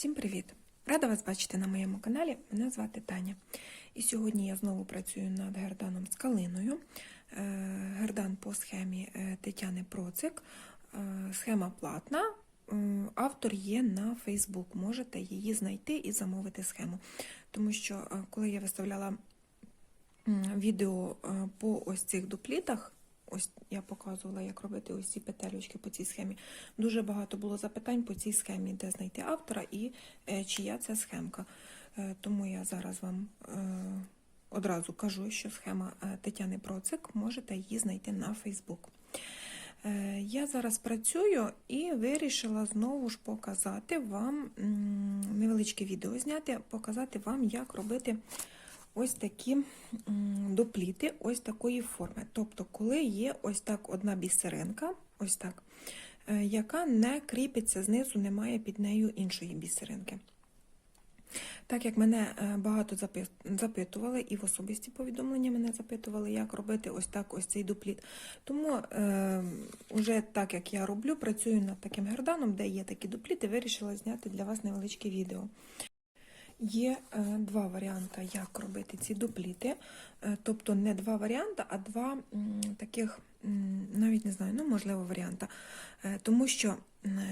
Всім привіт! Рада вас бачити на моєму каналі. Мене звати Таня. І сьогодні я знову працюю над герданом з калиною. Е, Гердан по схемі е, Тетяни Процик. Е, Схема платна. Автор є на Facebook. Можете її знайти і замовити схему. Тому що коли я виставляла відео по ось цих дуплітах, ось я показувала, як робити ось ці петелючки по цій схемі. Дуже багато було запитань по цій схемі, де знайти автора і е, чия це схемка. Е, Тому я зараз вам е, одразу кажу, що схема Тетяни Процик, можете її знайти на Фейсбук. Я зараз працюю і вирішила знову ж показати вам невеличке відео зняти, показати вам, як робити ось такі допліти ось такої форми. Тобто, коли є ось так одна бісеринка, ось так, е, яка не кріпиться знизу, немає під нею іншої бісеринки. Так як мене е, багато запитували, і в особисті повідомлення мене запитували, як робити ось так ось цей дупліт. Тому е, вже так як я роблю, працюю над таким герданом, де є такі дупліти, вирішила зняти для вас невеличке відео. Є е, два варіанти, як робити ці дупліти. Е, тобто не два варіанти, а два таких, навіть не знаю, ну можливо, варіанта. Е, тому що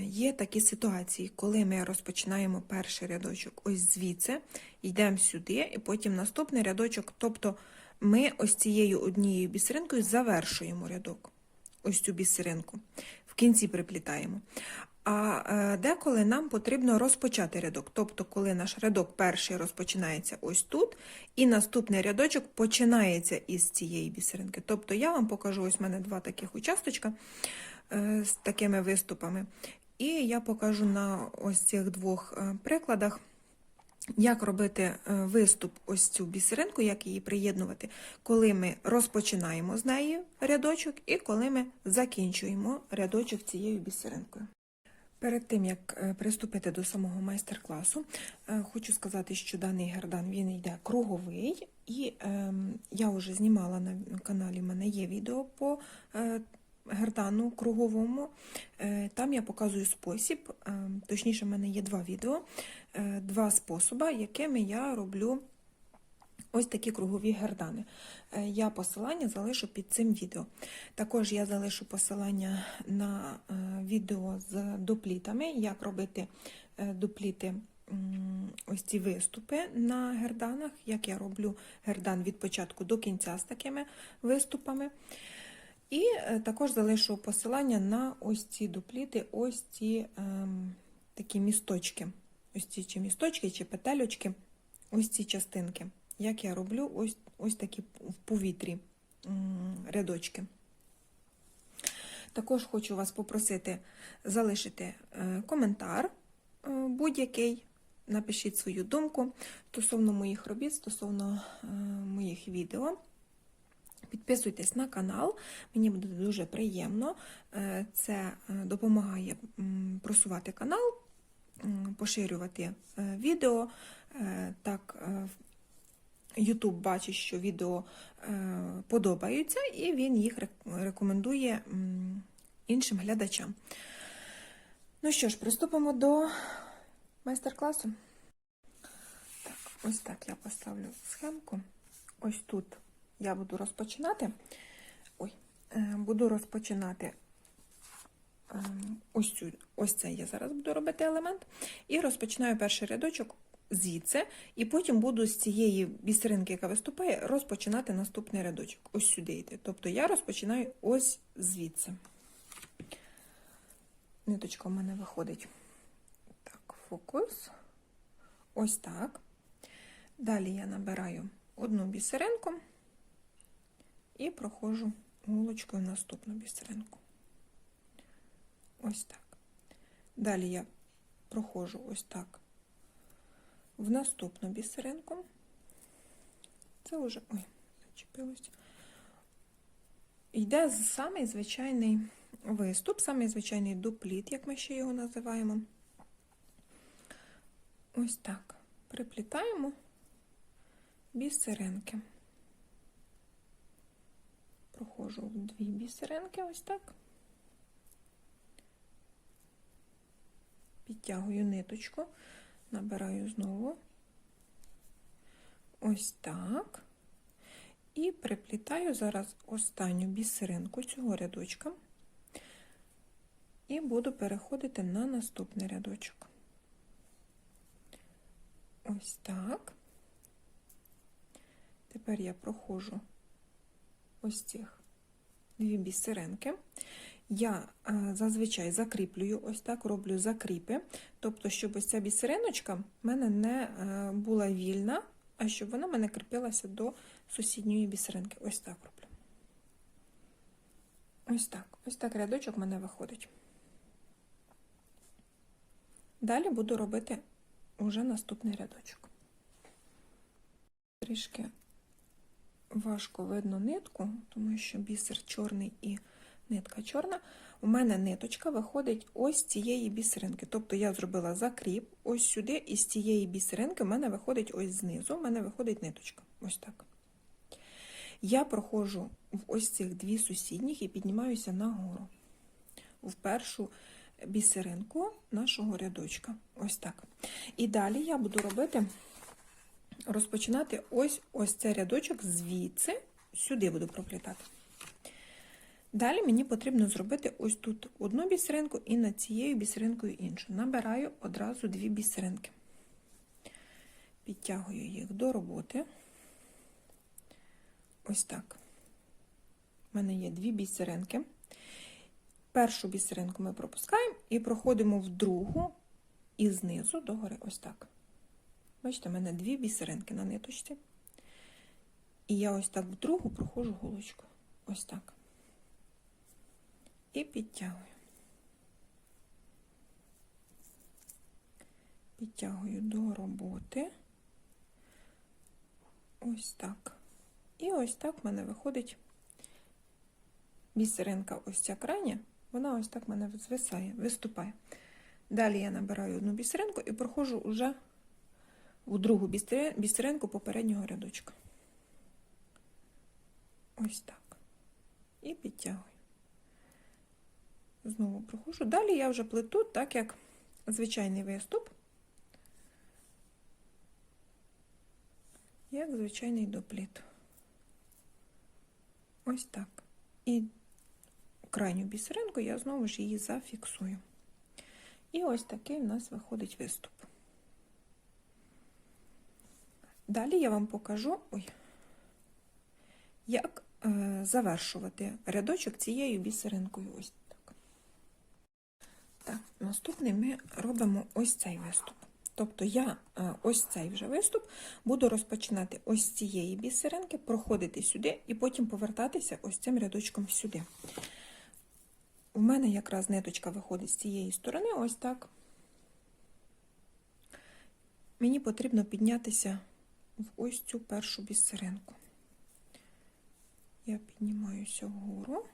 є такі ситуації, коли ми розпочинаємо перший рядочок ось звідси, йдемо сюди, і потім наступний рядочок. Тобто ми ось цією однією бісеринкою завершуємо рядок, ось цю бісеринку. В кінці приплітаємо. А е, деколи нам потрібно розпочати рядок. Тобто, коли наш рядок перший розпочинається ось тут, і наступний рядочок починається із цієї бісеринки. Тобто я вам покажу, ось в мене два таких участочка е, з такими виступами. І я покажу на ось цих двох е, прикладах, як робити виступ ось цю бісеринку, як її приєднувати, коли ми розпочинаємо з неї рядочок, і коли ми закінчуємо рядочок цією бісеринкою. Перед тим, як е, приступити до самого майстер-класу, е, хочу сказати, що даний гердан він йде круговий, і ем, я вже знімала на каналі, в мене є відео по е, гердану круговому. Е, Там я показую спосіб, е, точніше, в мене є два відео, е, два способи, якими я роблю ось такі кругові гердани. Е, Я посилання залишу під цим відео. Також я залишу посилання на е, відео з дуплітами, як робити е, дупліти. Ось ці виступи на герданах, як я роблю гердан від початку до кінця з такими виступами. І також залишу посилання на ось ці дупліти, ось ці ем, такі місточки. Ось ці чи місточки, чи петельочки, ось ці частинки. Як я роблю ось, ось такі в повітрі рядочки. Також хочу вас попросити залишити е, коментар е, будь-який. Напишіть свою думку стосовно моїх робіт, стосовно е, моїх відео. Підписуйтесь на канал, мені буде дуже приємно. Це допомагає просувати канал, поширювати відео. Так, YouTube бачить, що відео е, подобаються, і він їх рекомендує іншим глядачам. Ну що ж, приступимо до майстер-класу. Так, ось так я поставлю схемку. Ось тут я буду розпочинати. Ой, е, буду розпочинати ем, ось цю, ось це я зараз буду робити елемент. І розпочинаю перший рядочок звідси, і потім буду з цієї бісеринки, яка виступає, розпочинати наступний рядочок. Ось сюди йти. Тобто я розпочинаю ось звідси. Ниточка в мене виходить. Так, фокус. Ось так. Далі я набираю одну бісеринку і проходжу голочкою в наступну бісеринку. Ось так. Далі я проходжу ось так в наступну бісеринку. Це вже, ой, зачепилось. Йде самий звичайний виступ, самий звичайний дупліт, як ми ще його називаємо. Ось так. Приплітаємо бісеринки. Проходжу в дві бісеринки, ось так. Підтягую ниточку набираю знову. Ось так. І приплітаю зараз останню бісеринку цього рядочка. І буду переходити на наступний рядочок. Ось так. Тепер я проходжу ось цих дві бісеринки. Я е, зазвичай закріплюю, ось так роблю закріпи, тобто, щоб ось ця бісериночка в мене не е, була вільна, а щоб вона в мене кріпилася до сусідньої бісеринки. Ось так роблю. Ось так. Ось так рядочок в мене виходить. Далі буду робити уже наступний рядочок. Трішки важко видно нитку, тому що бісер чорний і нитка чорна. У мене ниточка виходить ось цієї бісеринки. Тобто я зробила закріп ось сюди, і з цієї бісеринки в мене виходить ось знизу, в мене виходить ниточка. Ось так. Я проходжу в ось цих дві сусідніх і піднімаюся нагору. В першу бісеринку нашого рядочка. Ось так. І далі я буду робити, розпочинати ось ось цей рядочок звідси, сюди буду проплітати. Далі мені потрібно зробити ось тут одну бісеринку і над цією бісеринкою іншу. Набираю одразу дві бісеринки. Підтягую їх до роботи. Ось так. У мене є дві бісеринки. Першу бісеринку ми пропускаємо і проходимо в другу і знизу догори ось так. Бачите, у мене дві бісеринки на ниточці. І я ось так в другу проходжу голочку. Ось так. І підтягую. Підтягую до роботи. Ось так. І ось так в мене виходить бісеринка, ось ця крайня, вона ось так в мене звисає, виступає. Далі я набираю одну бісеринку і проходжу вже у другу бісеринку попереднього рядочка. Ось так. І підтягую. Знову проходжу. Далі я вже плету так, як звичайний виступ, як звичайний допліт. Ось так. І крайню бісеринку я знову ж її зафіксую. І ось такий в нас виходить виступ. Далі я вам покажу, ой, як е, завершувати рядочок цією бісеринкою. Ось наступний ми робимо ось цей виступ. Тобто я е, ось цей вже виступ буду розпочинати ось цієї бісеринки, проходити сюди і потім повертатися ось цим рядочком сюди. У мене якраз ниточка виходить з цієї сторони, ось так. Мені потрібно піднятися в ось цю першу бісеринку. Я піднімаюся вгору.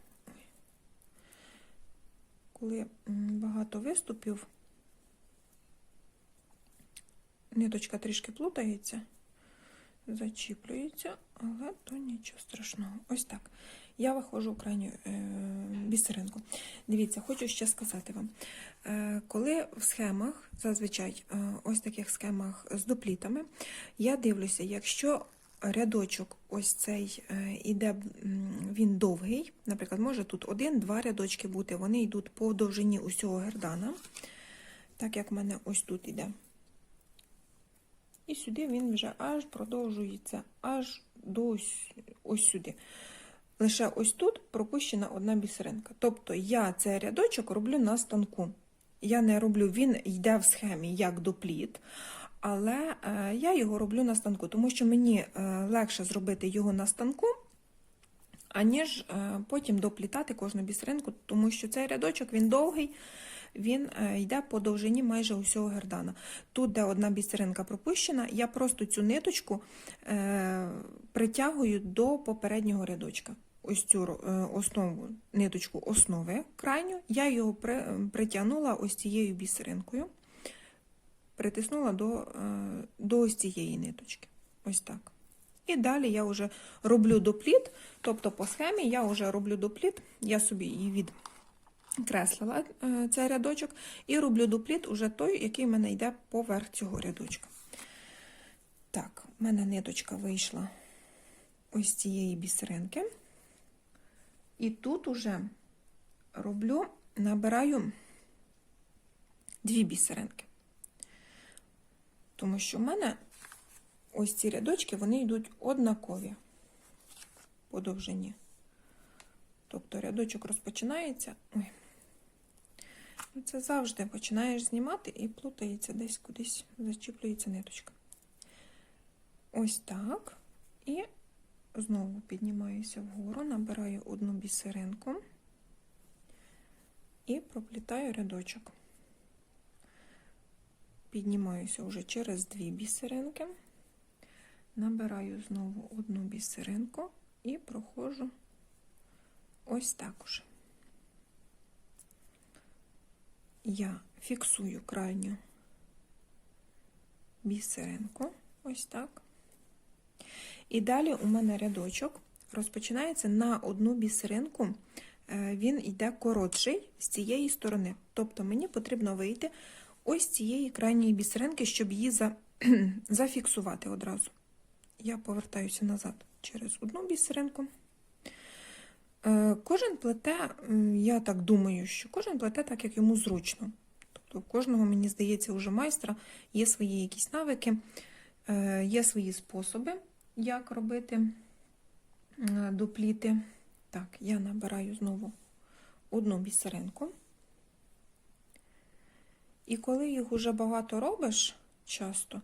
Коли багато виступів, ниточка трішки плутається, зачіплюється, але то нічого страшного. Ось так. Я виходжу в крайню е, бісеринку. Дивіться, хочу ще сказати вам. Е, коли в схемах, зазвичай е, ось таких схемах з дуплітами, я дивлюся, якщо рядочок ось цей е, іде, він довгий, наприклад, може тут один-два рядочки бути, вони йдуть по довжині усього гердана, так як в мене ось тут іде. І сюди він вже аж продовжується, аж до ось, ось сюди. Лише ось тут пропущена одна бісеринка. Тобто я цей рядочок роблю на станку. Я не роблю, він йде в схемі як допліт, але е, я його роблю на станку, тому що мені е, легше зробити його на станку, аніж е, потім доплітати кожну бісеринку, тому що цей рядочок він довгий, він йде по довжині майже усього гердана. Тут, де одна бісеринка пропущена, я просто цю ниточку притягую до попереднього рядочка ось цю основу, ниточку основи крайню, я його притягнула ось цією бісеринкою, притиснула до, до ось цієї ниточки. Ось так. І далі я вже роблю допліт, тобто по схемі я вже роблю допліт, я собі її від, креслила е, цей рядочок і роблю дупліт уже той, який в мене йде поверх цього рядочка. Так, в мене ниточка вийшла ось цієї бісеринки. І тут уже роблю, набираю дві бісеринки. Тому що в мене ось ці рядочки, вони йдуть однакові по довжині. Тобто рядочок розпочинається. Ой. Ну, Це завжди починаєш знімати і плутається десь кудись, зачіплюється ниточка. Ось так. І знову піднімаюся вгору, набираю одну бісеринку і проплітаю рядочок. Піднімаюся вже через дві бісеринки, набираю знову одну бісеринку і проходжу ось так уже. Я фіксую крайню бісеринку, ось так. І далі у мене рядочок розпочинається на одну бісеринку, е, він йде коротший з цієї сторони. Тобто мені потрібно вийти ось цієї крайньої бісеринки, щоб її за, зафіксувати одразу. Я повертаюся назад через одну бісеринку. Е, Кожен плете, я так думаю, що кожен плете так, як йому зручно. Тобто у кожного, мені здається, уже майстра є свої якісь навики, е, є свої способи, як робити дупліти. Так, я набираю знову одну бісеринку. І коли їх уже багато робиш часто,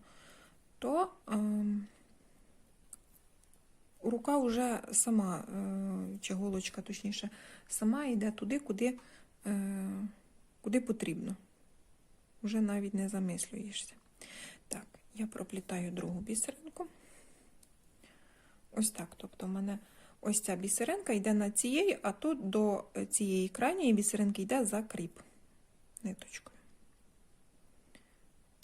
то ем, рука вже сама, е, чи голочка, точніше, сама йде туди, куди, е, куди потрібно. Вже навіть не замислюєшся. Так, я проплітаю другу бісеринку. Ось так. Тобто, в мене ось ця бісеринка йде на цієї, а тут до цієї крайньої бісеринки йде закріп ниточкою.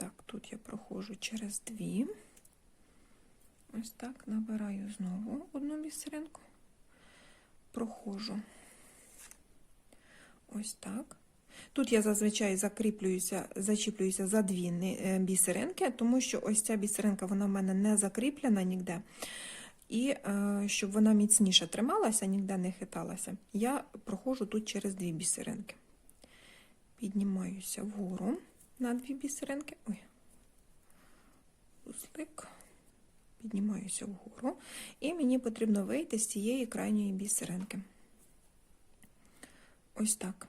Так, тут я проходжу через дві. Ось так, набираю знову одну бісеринку, проходжу ось так. Тут я зазвичай закріплююся, зачіплююся за дві е, бісеринки, тому що ось ця бісеринка вона в мене не закріплена ніде. І е, щоб вона міцніше трималася, ніде не хиталася, я проходжу тут через дві бісеринки. Піднімаюся вгору на дві бісеринки. Ой, пуслик. Піднімаюся вгору, і мені потрібно вийти з цієї крайньої бісеринки. Ось так.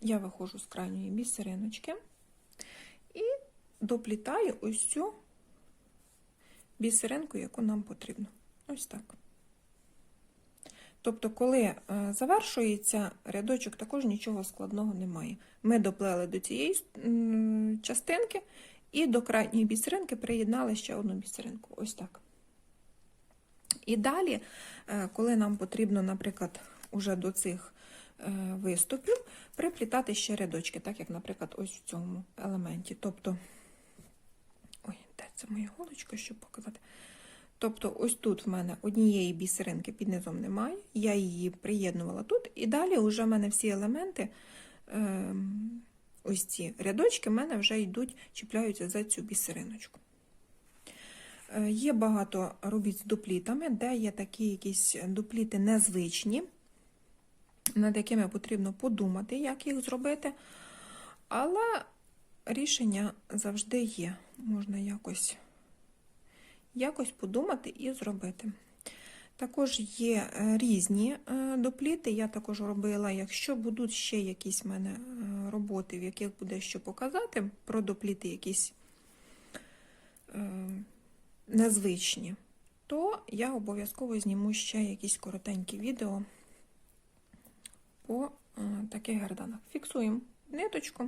Я виходжу з крайньої бісериночки і доплітаю ось цю бісеринку, яку нам потрібно. Ось так. Тобто, коли е, завершується рядочок, також нічого складного немає. Ми доплели до цієї частинки і до крайньої бісеринки приєднали ще одну бісеринку. Ось так. І далі, е, коли нам потрібно, наприклад, уже до цих е, виступів, приплітати ще рядочки, так як, наприклад, ось в цьому елементі. Тобто, ой, де це моя голочка, щоб показати. Тобто, ось тут в мене однієї бісеринки під низом немає, я її приєднувала тут, і далі вже в мене всі елементи, ем, ось ці рядочки, в мене вже йдуть, чіпляються за цю бісериночку. Е, Є багато робіт з дуплітами, де є такі якісь дупліти незвичні, над якими потрібно подумати, як їх зробити. Але рішення завжди є. Можна якось, якось подумати і зробити. Також є е, різні е, допліти. Я також робила, якщо будуть ще якісь в мене е, роботи, в яких буде що показати, про допліти якісь незвичні, то я обов'язково зніму ще якісь коротенькі відео по таких герданах. Фіксуємо ниточку.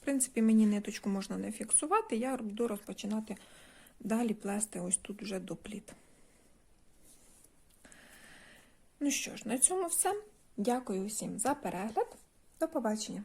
В принципі, мені ниточку можна не фіксувати, я буду розпочинати далі плести ось тут вже допліт. Ну що ж, на цьому все. Дякую усім за перегляд. До побачення!